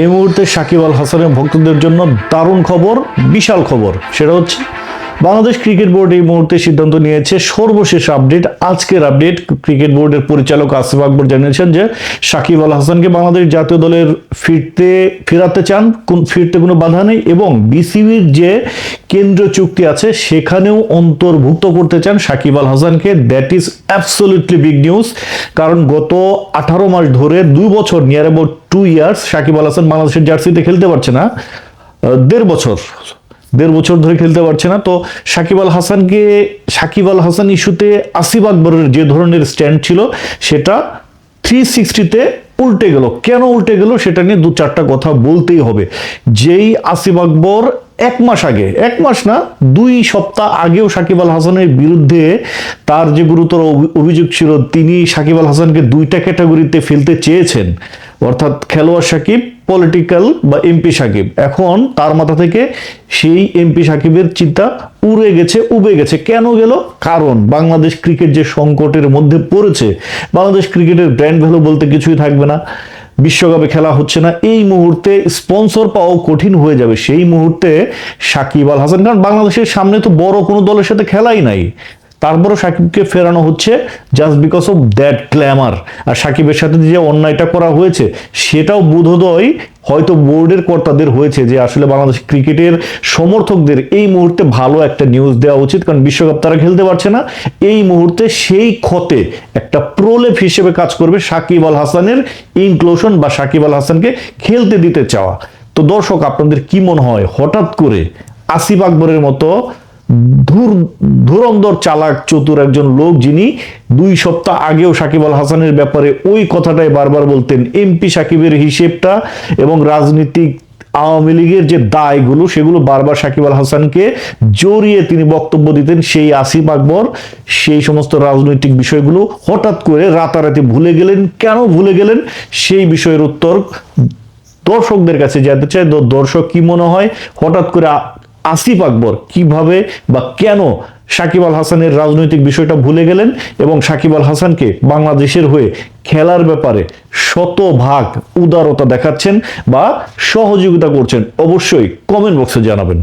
এই মুহূর্তে সাকিব আল হাসানের ভক্তদের জন্য দারুণ খবর বিশাল খবর। সেটা হচ্ছে বাংলাদেশ ক্রিকেট বোর্ড এই মুহূর্তে সিদ্ধান্ত নিয়েছে সর্বশেষ আপডেট, আজকের আপডেট। ক্রিকেট বোর্ডের পরিচালক আসিফ আকবর জানিয়েছেন যে সাকিব আল হাসানকে বাংলাদেশ জাতীয় দলের ফিরতে, ফেরাতে চান। ফিরতে কোনো বাধা নেই এবং বিসিবির যে কেন্দ্রীয় চুক্তি আছে সেখানেও অন্তর্ভুক্ত করতে চান সাকিব আল হাসানকে। That is absolutely big news কারণ গত আঠারো মাস ধরে দুই বছর near about two years Sakib Al Hasan বাংলাদেশের জার্সিতে খেলতে পারছে না। দেড় বছর। দেড় বছর ধরে খেলতে পারছে না। তো সাকিব আল হাসানকে, সাকিব আল হাসান ইস্যুতে আসিফ আকবরের যে ধরনের স্ট্যান্ড ছিল, সেটা থ্রি সিক্সটিতে উল্টে গেল। কেন উল্টে গেল সেটা নিয়ে দু চারটা কথা বলতেই হবে। যেই আসিফ আকবর এক মাস আগে, এক মাস না, দুই সপ্তাহ আগেও সাকিব আল হাসানের বিরুদ্ধে তার যে গুরুতর অভিযোগ ছিল, তিনি সাকিব আল হাসানকে দুইটা ক্যাটাগরিতে ফেলতে চেয়েছেন। অর্থাৎ খেলোয়াড় সাকিব পলিটিক্যাল বা এমপি সাকিব। এখন তার মাথা থেকে সেই এমপি সাকিবের চিন্তা উড়ে গেছে, উবে গেছে। কেন গেল? কারণ বাংলাদেশ ক্রিকেট যে সংকটের মধ্যে পড়েছে, বাংলাদেশ ক্রিকেটের ব্র্যান্ড ভ্যালু বলতে কিছুই থাকবে না। বিশ্বকাপে খেলা হচ্ছে না। এই মুহূর্তে স্পন্সর পাওয়া কঠিন হয়ে যাবে। সেই মুহূর্তে সাকিব আল হাসান, কারণ বাংলাদেশের সামনে তো বড় কোনো দলের সাথে খেলাই নাই। তারপরও সাকিবকে ফেরানো হচ্ছে just because of that glamour আর সাকিবের সাথে যে অন্যায়টা করা হয়েছে, সেটাও বোধোদয় হয়তো বোর্ডের কর্তাদের হয়েছে যে আসলে বাংলাদেশ ক্রিকেটের সমর্থকদের এই মুহূর্তে ভালো একটা নিউজ দেওয়া উচিত, কারণ বিশ্বকাপ তারা খেলতে পারছে না। এই মুহূর্তে সেই ক্ষতে একটা প্রলেপ হিসেবে কাজ করবে সাকিব আল হাসানের ইনক্লোশন বা সাকিব আল হাসানকে খেলতে দিতে চাওয়া। তো দর্শক, আপনাদের কি মনে হয়? হঠাৎ করে আসিফ আকবরের মতো ধুর, ধুরন্ধর চালাক চতুর একজন লোক যিনি দুই সপ্তাহ আগেও সাকিব আল হাসানের ব্যাপারে ওই কথাটাই বারবার বলতেন, এমপি সাকিবের হিসেবটা এবং রাজনীতিক আওয়ামী লীগের যে দায়গুলো, সেগুলো বারবার সাকিব আল হাসানকে জড়িয়ে তিনি বক্তব্য দিতেন, সেই আসিফ আকবর, সেই সমস্ত রাজনৈতিক বিষয়গুলো হঠাৎ করে রাতারাতি ভুলে গেলেন। কেন ভুলে গেলেন? সেই বিষয়ের উত্তর দর্শকদের কাছে যেতে চাই দর্শক কি মনে হয়? হঠাৎ করে আসিফ আকবর কীভাবে বা কেন সাকিব আল হাসানের রাজনৈতিক বিষয়টা ভুলে গেলেন এবং সাকিব আল হাসানকে বাংলাদেশের হয়ে খেলার ব্যাপারে শতভাগ উদারতা দেখাচ্ছেন বা সহযোগিতা করছেন? অবশ্যই কমেন্ট বক্সে জানাবেন।